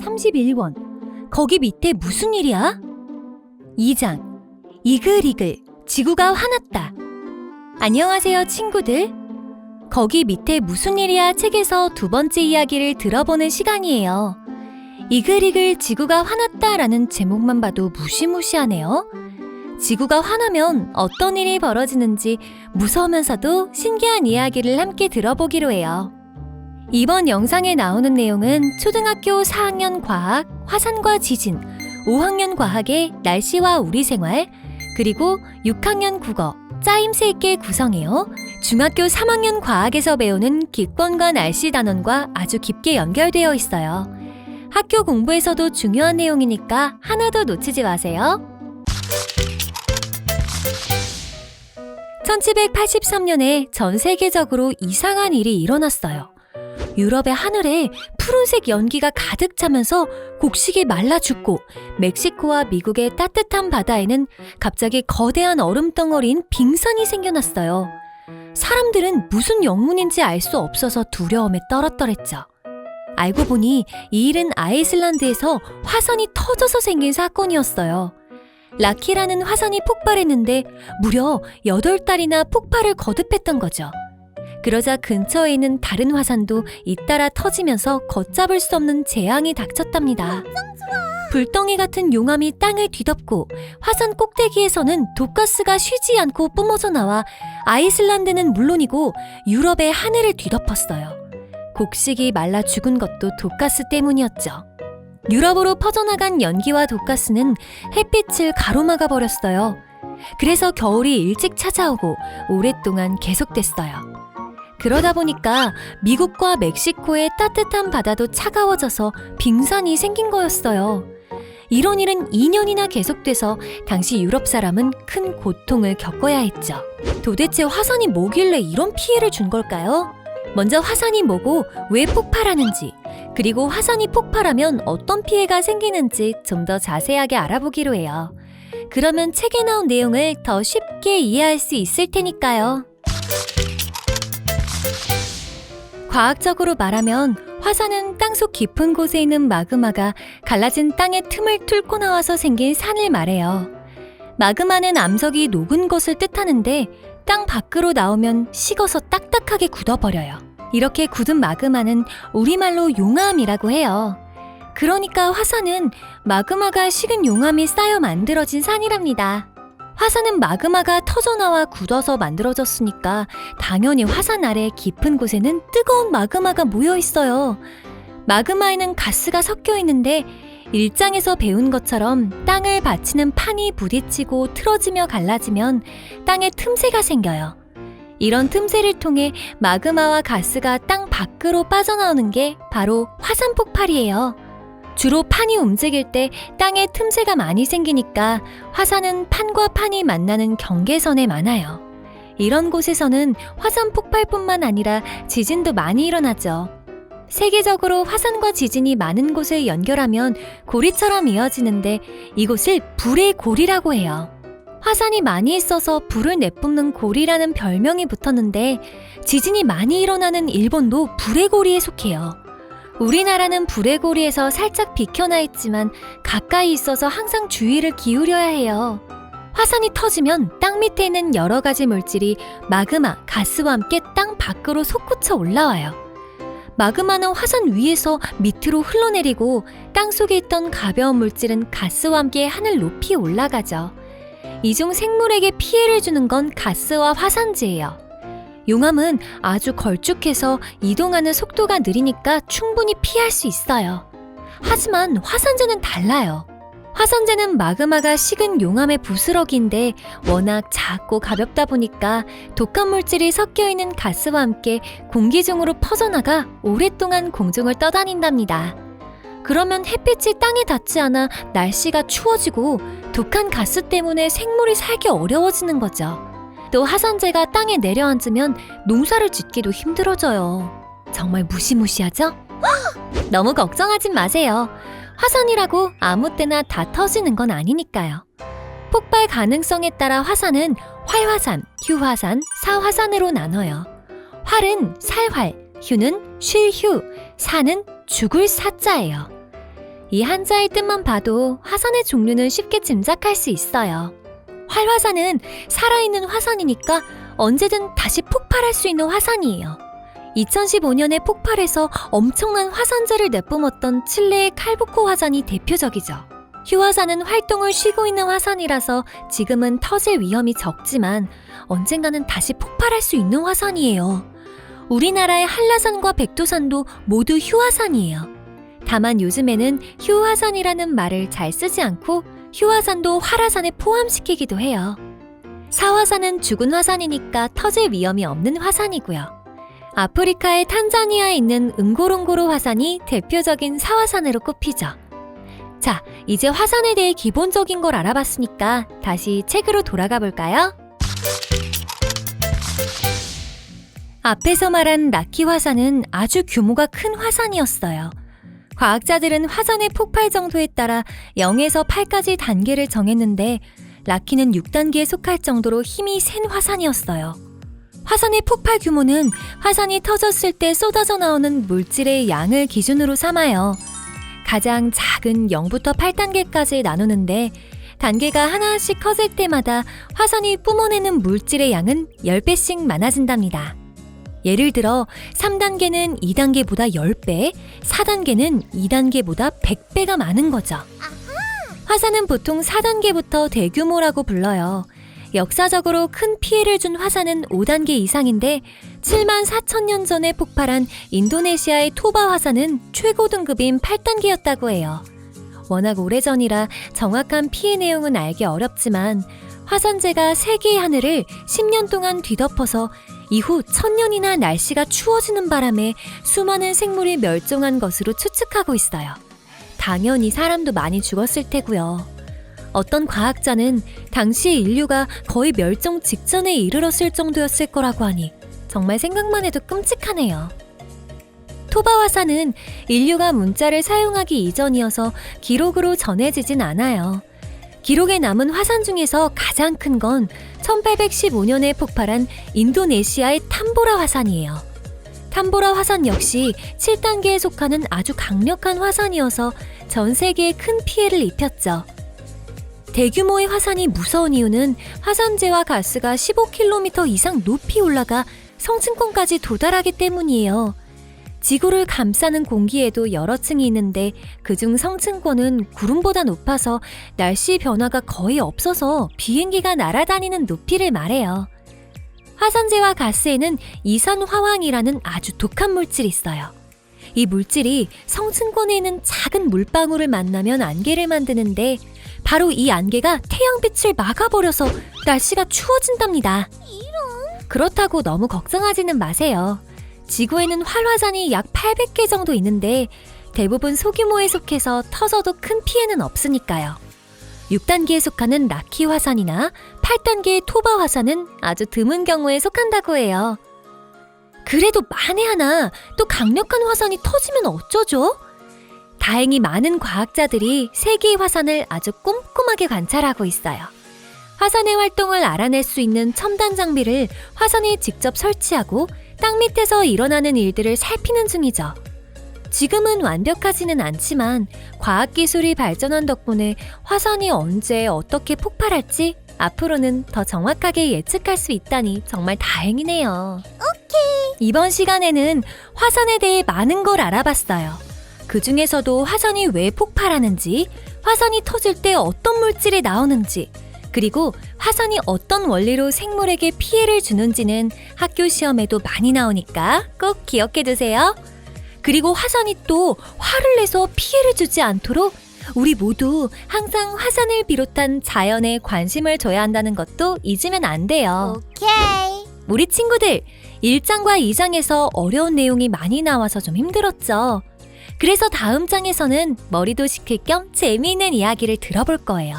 31원. 거기 밑에 무슨 일이야? 2장. 이글이글. 지구가 화났다. 안녕하세요, 친구들. 거기 밑에 무슨 일이야 책에서 두 번째 이야기를 들어보는 시간이에요. 이글이글 지구가 화났다라는 제목만 봐도 무시무시하네요. 지구가 화나면 어떤 일이 벌어지는지 무서우면서도 신기한 이야기를 함께 들어보기로 해요. 이번 영상에 나오는 내용은 초등학교 4학년 과학, 화산과 지진, 5학년 과학의 날씨와 우리 생활, 그리고 6학년 국어, 짜임새 있게 구성해요. 중학교 3학년 과학에서 배우는 기권과 날씨 단원과 아주 깊게 연결되어 있어요. 학교 공부에서도 중요한 내용이니까 하나도 놓치지 마세요. 1783년에 전 세계적으로 이상한 일이 일어났어요. 유럽의 하늘에 푸른색 연기가 가득 차면서 곡식이 말라 죽고 멕시코와 미국의 따뜻한 바다에는 갑자기 거대한 얼음 덩어리인 빙산이 생겨났어요. 사람들은 무슨 영문인지 알 수 없어서 두려움에 떨었더랬죠. 알고 보니 이 일은 아이슬란드에서 화산이 터져서 생긴 사건이었어요. 라키라는 화산이 폭발했는데 무려 8달이나 폭발을 거듭했던 거죠. 그러자 근처에 있는 다른 화산도 잇따라 터지면서 걷잡을 수 없는 재앙이 닥쳤답니다. 불덩이 같은 용암이 땅을 뒤덮고 화산 꼭대기에서는 독가스가 쉬지 않고 뿜어져 나와 아이슬란드는 물론이고 유럽의 하늘을 뒤덮었어요. 곡식이 말라 죽은 것도 독가스 때문이었죠. 유럽으로 퍼져나간 연기와 독가스는 햇빛을 가로막아 버렸어요. 그래서 겨울이 일찍 찾아오고 오랫동안 계속됐어요. 그러다 보니까 미국과 멕시코의 따뜻한 바다도 차가워져서 빙산이 생긴 거였어요. 이런 일은 2년이나 계속돼서 당시 유럽 사람은 큰 고통을 겪어야 했죠. 도대체 화산이 뭐길래 이런 피해를 준 걸까요? 먼저 화산이 뭐고 왜 폭발하는지, 그리고 화산이 폭발하면 어떤 피해가 생기는지 좀 더 자세하게 알아보기로 해요. 그러면 책에 나온 내용을 더 쉽게 이해할 수 있을 테니까요. 과학적으로 말하면 화산은 땅속 깊은 곳에 있는 마그마가 갈라진 땅의 틈을 뚫고 나와서 생긴 산을 말해요. 마그마는 암석이 녹은 것을 뜻하는데 땅 밖으로 나오면 식어서 딱딱하게 굳어버려요. 이렇게 굳은 마그마는 우리말로 용암이라고 해요. 그러니까 화산은 마그마가 식은 용암이 쌓여 만들어진 산이랍니다. 화산은 마그마가 터져나와 굳어서 만들어졌으니까 당연히 화산 아래 깊은 곳에는 뜨거운 마그마가 모여 있어요. 마그마에는 가스가 섞여 있는데 일장에서 배운 것처럼 땅을 받치는 판이 부딪히고 틀어지며 갈라지면 땅에 틈새가 생겨요. 이런 틈새를 통해 마그마와 가스가 땅 밖으로 빠져나오는 게 바로 화산 폭발이에요. 주로 판이 움직일 때 땅에 틈새가 많이 생기니까 화산은 판과 판이 만나는 경계선에 많아요. 이런 곳에서는 화산 폭발뿐만 아니라 지진도 많이 일어나죠. 세계적으로 화산과 지진이 많은 곳을 연결하면 고리처럼 이어지는데 이곳을 불의 고리라고 해요. 화산이 많이 있어서 불을 내뿜는 고리라는 별명이 붙었는데 지진이 많이 일어나는 일본도 불의 고리에 속해요. 우리나라는 불의 고리에서 살짝 비켜나 있지만 가까이 있어서 항상 주의를 기울여야 해요. 화산이 터지면 땅 밑에 있는 여러 가지 물질이 마그마, 가스와 함께 땅 밖으로 솟구쳐 올라와요. 마그마는 화산 위에서 밑으로 흘러내리고 땅 속에 있던 가벼운 물질은 가스와 함께 하늘 높이 올라가죠. 이중 생물에게 피해를 주는 건 가스와 화산재예요. 용암은 아주 걸쭉해서 이동하는 속도가 느리니까 충분히 피할 수 있어요. 하지만 화산재는 달라요. 화산재는 마그마가 식은 용암의 부스러기인데 워낙 작고 가볍다 보니까 독한 물질이 섞여 있는 가스와 함께 공기 중으로 퍼져나가 오랫동안 공중을 떠다닌답니다. 그러면 햇빛이 땅에 닿지 않아 날씨가 추워지고 독한 가스 때문에 생물이 살기 어려워지는 거죠. 또 화산재가 땅에 내려앉으면 농사를 짓기도 힘들어져요. 정말 무시무시하죠? 너무 걱정하진 마세요. 화산이라고 아무 때나 다 터지는 건 아니니까요. 폭발 가능성에 따라 화산은 활화산, 휴화산, 사화산으로 나눠요. 활은 살활, 휴는 쉴휴, 산은 죽을 사자예요. 이 한자의 뜻만 봐도 화산의 종류는 쉽게 짐작할 수 있어요. 활화산은 살아있는 화산이니까 언제든 다시 폭발할 수 있는 화산이에요. 2015년에 폭발해서 엄청난 화산재를 내뿜었던 칠레의 칼부코 화산이 대표적이죠. 휴화산은 활동을 쉬고 있는 화산이라서 지금은 터질 위험이 적지만 언젠가는 다시 폭발할 수 있는 화산이에요. 우리나라의 한라산과 백두산도 모두 휴화산이에요. 다만 요즘에는 휴화산이라는 말을 잘 쓰지 않고 휴화산도 활화산에 포함시키기도 해요. 사화산은 죽은 화산이니까 터질 위험이 없는 화산이고요. 아프리카의 탄자니아에 있는 응고롱고로 화산이 대표적인 사화산으로 꼽히죠. 자, 이제 화산에 대해 기본적인 걸 알아봤으니까 다시 책으로 돌아가 볼까요? 앞에서 말한 라키 화산은 아주 규모가 큰 화산이었어요. 과학자들은 화산의 폭발 정도에 따라 0에서 8까지 단계를 정했는데 라키는 6단계에 속할 정도로 힘이 센 화산이었어요. 화산의 폭발 규모는 화산이 터졌을 때 쏟아져 나오는 물질의 양을 기준으로 삼아요. 가장 작은 0부터 8단계까지 나누는데 단계가 하나씩 커질 때마다 화산이 뿜어내는 물질의 양은 10배씩 많아진답니다. 예를 들어 3단계는 2단계보다 10배, 4단계는 2단계보다 100배가 많은 거죠. 화산은 보통 4단계부터 대규모라고 불러요. 역사적으로 큰 피해를 준 화산은 5단계 이상인데 7만 4천 년 전에 폭발한 인도네시아의 토바 화산은 최고 등급인 8단계였다고 해요. 워낙 오래전이라 정확한 피해 내용은 알기 어렵지만 화산재가 세계의 하늘을 10년 동안 뒤덮어서 이후 천년이나 날씨가 추워지는 바람에 수많은 생물이 멸종한 것으로 추측하고 있어요. 당연히 사람도 많이 죽었을 테고요. 어떤 과학자는 당시 인류가 거의 멸종 직전에 이르렀을 정도였을 거라고 하니 정말 생각만 해도 끔찍하네요. 토바 화산은 인류가 문자를 사용하기 이전이어서 기록으로 전해지진 않아요. 기록에 남은 화산 중에서 가장 큰 건 1815년에 폭발한 인도네시아의 탐보라 화산이에요. 탐보라 화산 역시 7단계에 속하는 아주 강력한 화산이어서 전 세계에 큰 피해를 입혔죠. 대규모의 화산이 무서운 이유는 화산재와 가스가 15km 이상 높이 올라가 성층권까지 도달하기 때문이에요. 지구를 감싸는 공기에도 여러 층이 있는데 그중 성층권은 구름보다 높아서 날씨 변화가 거의 없어서 비행기가 날아다니는 높이를 말해요. 화산재와 가스에는 이산화황이라는 아주 독한 물질이 있어요. 이 물질이 성층권에 있는 작은 물방울을 만나면 안개를 만드는데 바로 이 안개가 태양빛을 막아버려서 날씨가 추워진답니다. 그렇다고 너무 걱정하지는 마세요. 지구에는 활화산이 약 800개 정도 있는데 대부분 소규모에 속해서 터져도 큰 피해는 없으니까요. 6단계에 속하는 라키 화산이나 8단계의 토바 화산은 아주 드문 경우에 속한다고 해요. 그래도 만에 하나 또 강력한 화산이 터지면 어쩌죠? 다행히 많은 과학자들이 세계의 화산을 아주 꼼꼼하게 관찰하고 있어요. 화산의 활동을 알아낼 수 있는 첨단 장비를 화산에 직접 설치하고 땅 밑에서 일어나는 일들을 살피는 중이죠. 지금은 완벽하지는 않지만 과학기술이 발전한 덕분에 화산이 언제 어떻게 폭발할지 앞으로는 더 정확하게 예측할 수 있다니 정말 다행이네요. 이번 시간에는 화산에 대해 많은 걸 알아봤어요. 그 중에서도 화산이 왜 폭발하는지, 화산이 터질 때 어떤 물질이 나오는지, 그리고 화산이 어떤 원리로 생물에게 피해를 주는지는 학교 시험에도 많이 나오니까 꼭 기억해 두세요. 그리고 화산이 또 화를 내서 피해를 주지 않도록 우리 모두 항상 화산을 비롯한 자연에 관심을 줘야 한다는 것도 잊으면 안 돼요. 오케이. 우리 친구들, 1장과 2장에서 어려운 내용이 많이 나와서 좀 힘들었죠. 그래서 다음 장에서는 머리도 식힐 겸 재미있는 이야기를 들어볼 거예요.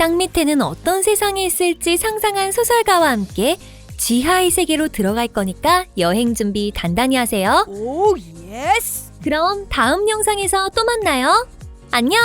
땅 밑에는 어떤 세상이 있을지 상상한 소설가와 함께 지하의 세계로 들어갈 거니까 여행 준비 단단히 하세요. 오, 예스. 그럼 다음 영상에서 또 만나요. 안녕!